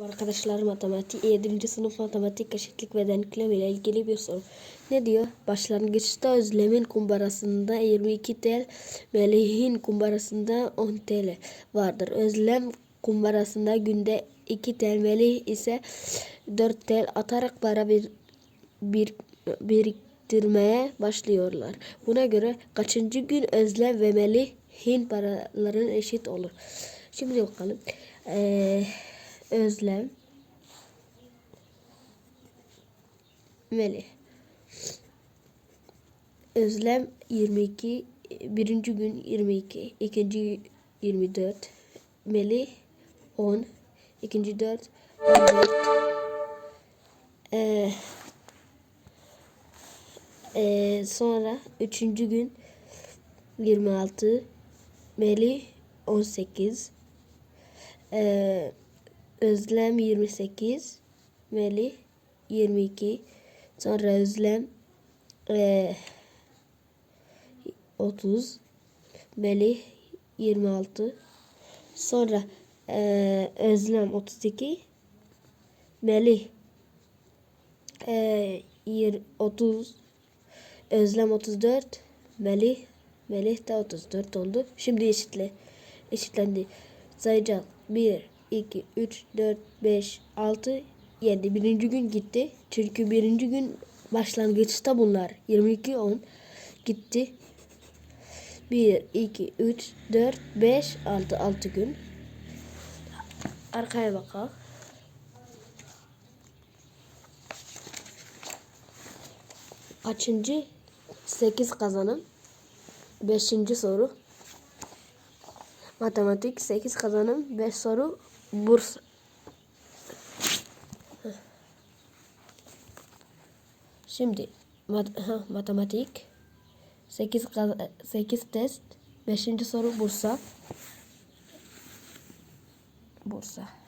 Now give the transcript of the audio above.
Arkadaşlar matematik 7. sınıf matematik eşitlik ve denklem ile ilgili bir soru. Ne diyor? Başlangıçta Özlem'in kumbarasında 22 TL, Melih'in kumbarasında 10 TL vardır. Özlem kumbarasında günde 2 TL, Melih ise 4 TL atarak para bir, bir biriktirmeye başlıyorlar. Buna göre kaçıncı gün Özlem ve Melih'in paraların eşit olur? Şimdi bakalım. Eee Özlem. Melih. Özlem 22 birinci gün 22 ikinci 24 Melih 10 ikinci 4 14 ee, ee, sonra üçüncü gün 26 Melih 18 ee, Özlem 28, Melih 22, sonra Özlem eee 30, Melih 26, sonra eee Özlem 32, Melih yir- 30, Özlem 34, Melih Melih de 34 oldu. Şimdi eşitle eşitlendi. Sayacağız. 1 2, 3, 4, 5, 6, 7. Birinci gün gitti. Çünkü birinci gün başlangıçta bunlar. 22, 10 gitti. 1, 2, 3, 4, 5, 6. 6 gün. Arkaya bakalım. Kaçıncı? 8 kazanım. 5. soru. Matematik 8 kazanım 5 soru burs. Şimdi mat ha, matematik 8 8 test 5. soru Bursa. Bursa.